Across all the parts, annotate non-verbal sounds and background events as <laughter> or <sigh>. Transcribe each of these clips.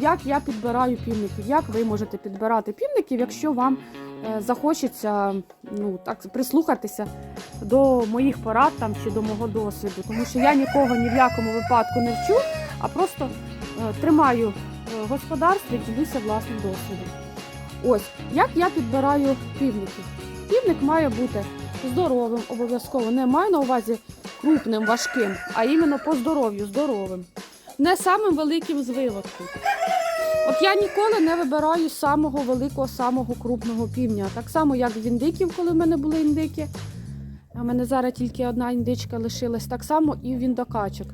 як я підбираю півників, як ви можете підбирати півників, якщо вам е, захочеться ну, так, прислухатися до моїх порад там, чи до мого досвіду. Тому що я нікого ні в якому випадку не вчу, а просто е, тримаю е, господарство і ділюся власним досвідом. Ось як я підбираю півників. Півник має бути здоровим, обов'язково. Не маю на увазі крупним, важким, а іменно по здоров'ю, здоровим. Не самим великим з виводку. От я ніколи не вибираю самого великого, самого крупного півня. Так само, як в індиків, коли в мене були індики. В мене зараз тільки одна індичка лишилась, так само і в індокачок.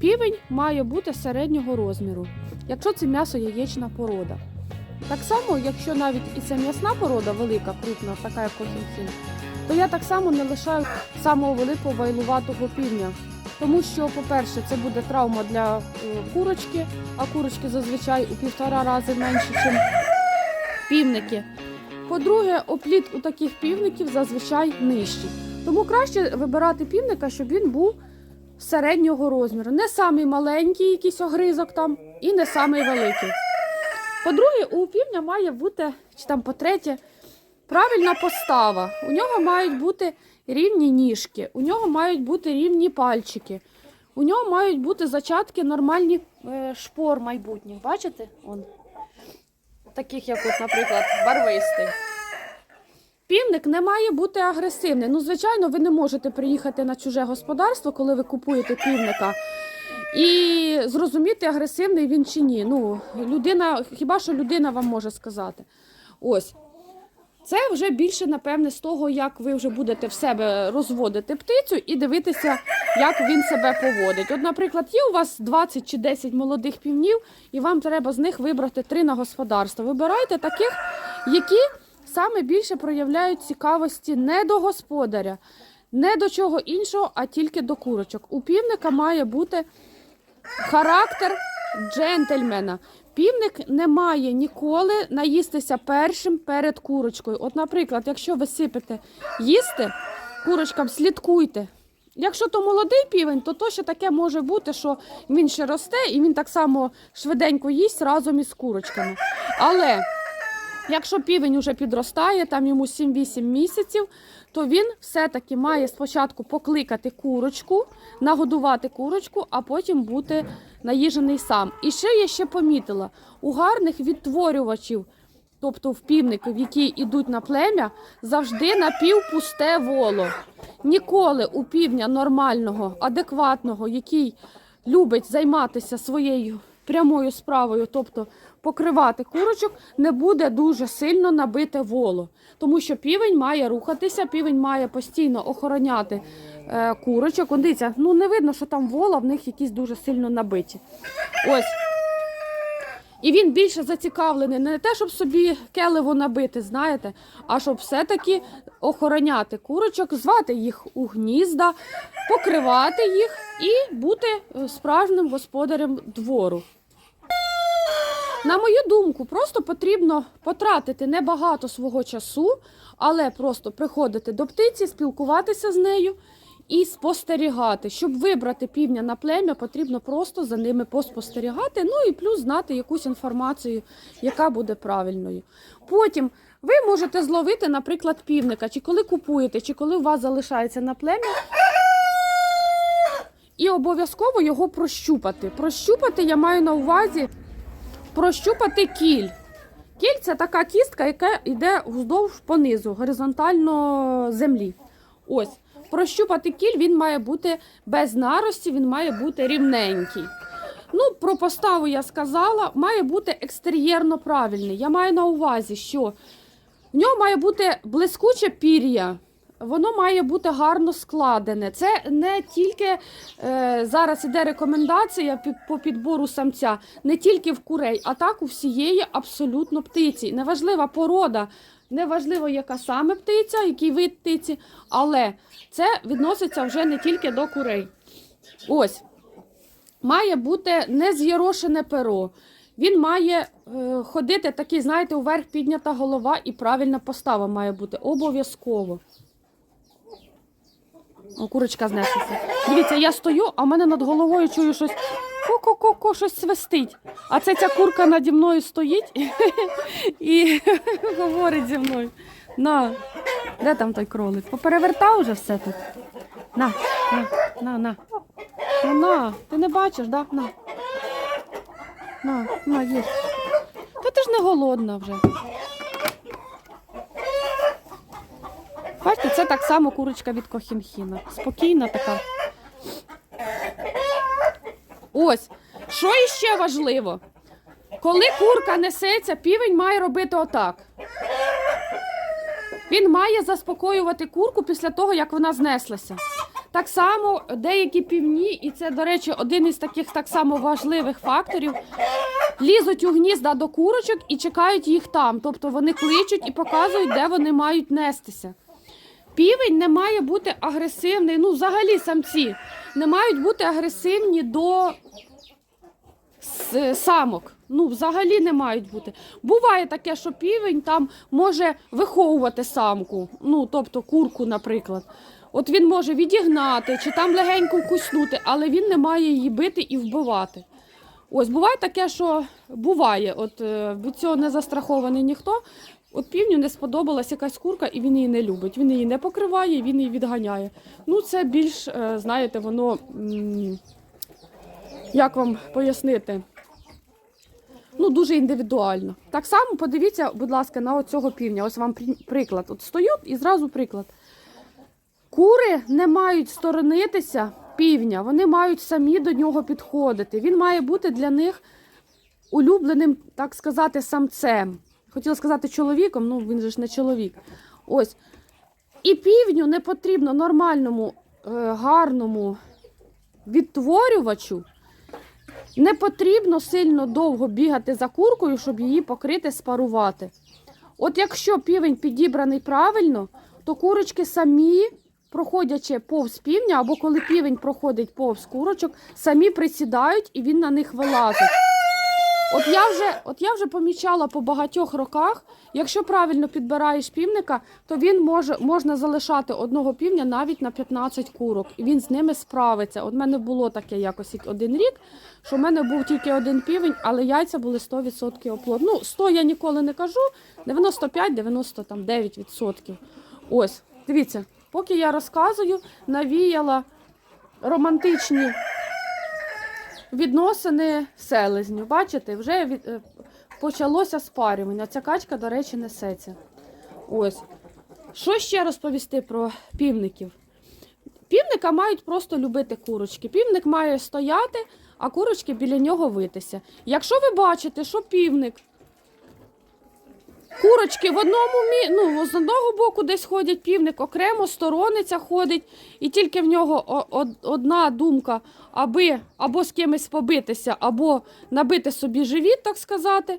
Півень має бути середнього розміру, якщо це м'ясо яєчна порода. Так само, якщо навіть і це м'ясна порода велика, крупна, така як кохінхін, то я так само не лишаю самого великого вайлуватого півня. Тому що, по-перше, це буде травма для е, курочки, а курочки зазвичай у півтора рази менше, ніж півники. По-друге, опліт у таких півників зазвичай нижчий. Тому краще вибирати півника, щоб він був середнього розміру. Не самий маленький, якийсь огризок там, і не самий великий. По-друге, у півня має бути, чи там по-третє, правильна постава. У нього мають бути рівні ніжки, у нього мають бути рівні пальчики, у нього мають бути зачатки нормальні е, шпор майбутніх. Бачите? Он. Таких, як, от, наприклад, барвистий. Півник не має бути агресивний. Ну, звичайно, ви не можете приїхати на чуже господарство, коли ви купуєте півника. І зрозуміти, агресивний він чи ні. Ну, людина, хіба що людина вам може сказати. Ось. Це вже більше, напевне, з того, як ви вже будете в себе розводити птицю і дивитися, як він себе поводить. От, наприклад, є у вас 20 чи 10 молодих півнів, і вам треба з них вибрати три на господарство. Вибирайте таких, які саме більше проявляють цікавості не до господаря, не до чого іншого, а тільки до курочок. У півника має бути характер джентльмена. Півник не має ніколи наїстися першим перед курочкою. От, наприклад, якщо ви сипете їсти курочкам, слідкуйте. Якщо то молодий півень, то то ще таке може бути, що він ще росте і він так само швиденько їсть разом із курочками. Але якщо півень уже підростає, там йому 7-8 місяців, то він все-таки має спочатку покликати курочку, нагодувати курочку, а потім бути наїжений сам. І ще я ще помітила, у гарних відтворювачів, тобто в півників, які йдуть на плем'я, завжди напівпусте воло. Ніколи у півня нормального, адекватного, який любить займатися своєю прямою справою, тобто покривати курочок, не буде дуже сильно набите воло. Тому що півень має рухатися, півень має постійно охороняти е, курочок. Дивіться, ну не видно, що там вола в них якісь дуже сильно набиті. Ось. І він більше зацікавлений не те, щоб собі келево набити, знаєте, а щоб все-таки охороняти курочок, звати їх у гнізда, покривати їх і бути е, справжнім господарем двору. На мою думку, просто потрібно потратити небагато свого часу, але просто приходити до птиці, спілкуватися з нею і спостерігати. Щоб вибрати півня на плем'я, потрібно просто за ними поспостерігати, ну і плюс знати якусь інформацію, яка буде правильною. Потім ви можете зловити, наприклад, півника, чи коли купуєте, чи коли у вас залишається на плем'я. І обов'язково його прощупати. Прощупати я маю на увазі прощупати кіль. Кіль це така кістка, яка йде вздовж понизу, горизонтально землі. Ось. Прощупати кіль він має бути без нарості, він має бути рівненький. Ну, про поставу я сказала, має бути екстер'єрно правильний. Я маю на увазі, що в нього має бути блискуче пір'я, воно має бути гарно складене. Це не тільки е, зараз іде рекомендація по підбору самця, не тільки в курей, а так у всієї абсолютно птиці. Неважлива порода, неважливо, яка саме птиця, який вид птиці, але це відноситься вже не тільки до курей. Ось. Має бути нез'єрошене перо. Він має е, ходити такий, знаєте, уверх піднята голова і правильна постава має бути обов'язково. Курочка знеслася. Дивіться, я стою, а в мене над головою чую щось ко-ко-ко, щось свистить. А це ця курка наді мною стоїть <laughs> і <laughs> говорить зі мною. На, де там той кролик? Поперевертав уже все тут. На, на, на, на. Ну на, ти не бачиш, да? На. На, на, їж. Та ти ж не голодна вже. Бачите, це так само курочка від Кохінхіна. Спокійна така. Ось, що іще важливо? Коли курка несеться, півень має робити отак. Він має заспокоювати курку після того, як вона знеслася. Так само деякі півні, і це, до речі, один із таких так само важливих факторів, лізуть у гнізда до курочок і чекають їх там. Тобто вони кличуть і показують, де вони мають нестися. Півень не має бути агресивний, ну, взагалі самці не мають бути агресивні до самок. Ну, взагалі не мають бути. Буває таке, що півень там може виховувати самку, ну, тобто курку, наприклад. От він може відігнати чи там легенько вкуснути, але він не має її бити і вбивати. Ось буває таке, що буває, от е, від цього не застрахований ніхто. От півню не сподобалась якась курка, і він її не любить. Він її не покриває, він її відганяє. Ну, це більш, е, знаєте, воно. Як вам пояснити? Ну, дуже індивідуально. Так само подивіться, будь ласка, на оцього півня. Ось вам приклад. От стою і зразу приклад. Кури не мають сторонитися півня, вони мають самі до нього підходити. Він має бути для них улюбленим, так сказати, самцем. Хотіла сказати чоловіком, ну він же ж не чоловік. Ось. І півню не потрібно нормальному, е, гарному відтворювачу. Не потрібно сильно довго бігати за куркою, щоб її покрити, спарувати. От якщо півень підібраний правильно, то курочки самі, проходячи повз півня, або коли півень проходить повз курочок, самі присідають і він на них вилазить. От я вже, от я вже помічала по багатьох роках, якщо правильно підбираєш півника, то він може можна залишати одного півня навіть на 15 курок, і він з ними справиться. От в мене було таке якось один рік, що в мене був тільки один півень, але яйця були 100% оплод. Ну, 100 я ніколи не кажу, 95-99%. Ось, дивіться, поки я розказую, навіяла романтичні відносини селезню. Бачите, вже від, е, почалося спарювання. Ця качка, до речі, несеться. Ось. Що ще розповісти про півників? Півника мають просто любити курочки. Півник має стояти, а курочки біля нього витися. Якщо ви бачите, що півник Курочки в одному ну, з одного боку десь ходять півник, окремо сторониця ходить, і тільки в нього одна думка, аби або з кимось побитися, або набити собі живіт, так сказати,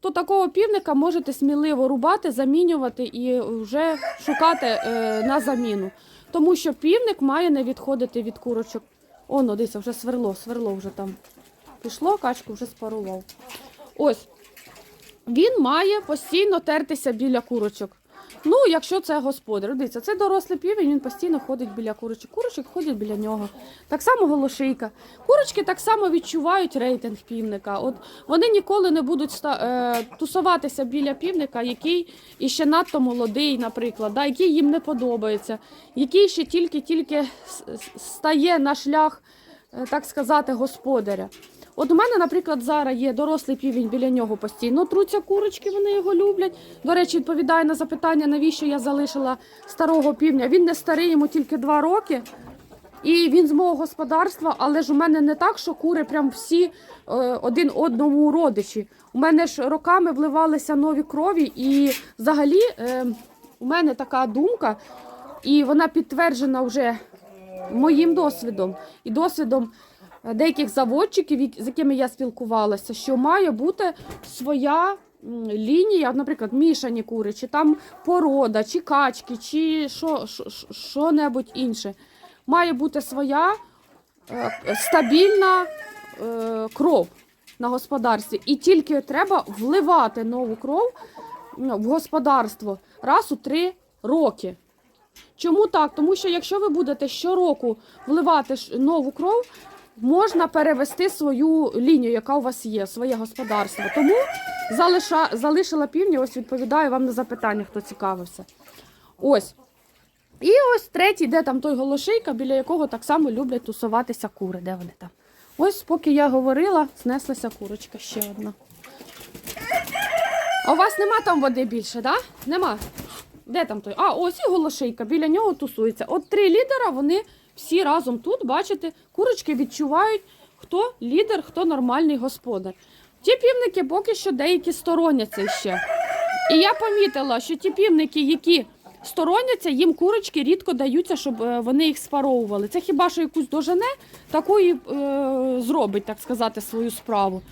то такого півника можете сміливо рубати, замінювати і вже шукати е, на заміну. Тому що півник має не відходити від курочок. Оно, дивіться, вже сверло, сверло вже там пішло, качку вже спарував. Ось. Він має постійно тертися біля курочок. Ну, якщо це господар, дивіться, це дорослий півень, він постійно ходить біля курочок. Курочок ходять біля нього. Так само голошийка. Курочки так само відчувають рейтинг півника. От вони ніколи не будуть ста- е, тусуватися біля півника, який іще надто молодий, наприклад, да, який їм не подобається, який ще тільки-тільки стає на шлях, е, так сказати, господаря. От у мене, наприклад, зараз є дорослий півень, біля нього постійно труться курочки, вони його люблять. До речі, відповідає на запитання, навіщо я залишила старого півня. Він не старий, йому тільки два роки. І він з мого господарства, але ж у мене не так, що кури прям всі е, один одному родичі. У мене ж роками вливалися нові крові, і взагалі е, у мене така думка, і вона підтверджена вже моїм досвідом і досвідом деяких заводчиків, з якими я спілкувалася, що має бути своя лінія, наприклад, мішані кури, чи там порода, чи качки, чи що, що-небудь інше. Має бути своя е, стабільна е, кров на господарстві. І тільки треба вливати нову кров в господарство раз у три роки. Чому так? Тому що якщо ви будете щороку вливати нову кров, можна перевести свою лінію, яка у вас є, своє господарство. Тому залиша, залишила півні, ось відповідаю вам на запитання, хто цікавився. Ось. І ось третій, де там той голошейка, біля якого так само люблять тусуватися кури. Де вони там? Ось, поки я говорила, знеслася курочка ще одна. А у вас нема там води більше, да? Нема. Де там той? А, ось і голошейка, біля нього тусується. От три лідера, вони всі разом тут, бачите, курочки відчувають, хто лідер, хто нормальний господар. Ті півники поки що деякі стороняться ще. І я помітила, що ті півники, які стороняться, їм курочки рідко даються, щоб е, вони їх спаровували. Це хіба що якусь дожене, такої е, зробить, так сказати, свою справу.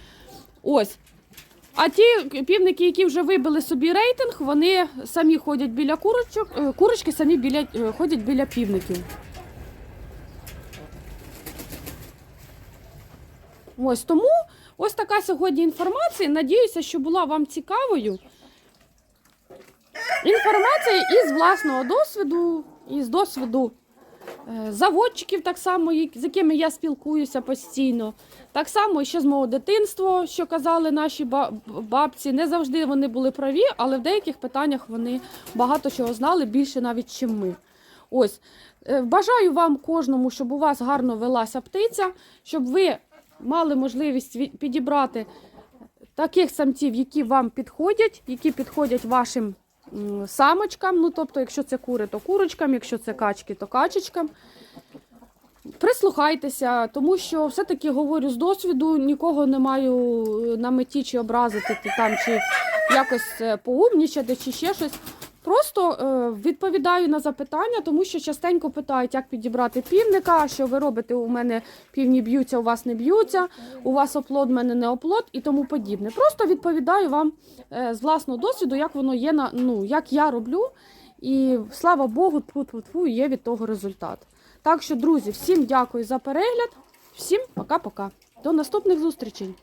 Ось. А ті півники, які вже вибили собі рейтинг, вони самі ходять біля курочок, е, курочки самі біля, е, ходять біля півників. Ось тому ось така сьогодні інформація. Надіюся, що була вам цікавою. Інформація із власного досвіду, із досвіду е, заводчиків, так само, з якими я спілкуюся постійно. Так само ще з мого дитинства, що казали наші бабці. Не завжди вони були праві, але в деяких питаннях вони багато чого знали, більше навіть, чим ми. Ось. Е, Бажаю вам кожному, щоб у вас гарно велася птиця, щоб ви мали можливість ві- підібрати таких самців, які вам підходять, які підходять вашим самочкам. Ну, тобто, якщо це кури, то курочкам, якщо це качки, то качечкам. Прислухайтеся, тому що все-таки говорю з досвіду, нікого не маю е, на меті чи образити ти там, чи якось е, поумнічати, чи ще щось. Просто е, відповідаю на запитання, тому що частенько питають, як підібрати півника, що ви робите, у мене півні б'ються, у вас не б'ються, у вас оплод, у мене не оплод і тому подібне. Просто відповідаю вам е, з власного досвіду, як воно є на ну, як я роблю. І слава Богу, тьфу-тьфу-тьфу, є від того результат. Так що, друзі, всім дякую за перегляд, всім пока-пока. До наступних зустрічей!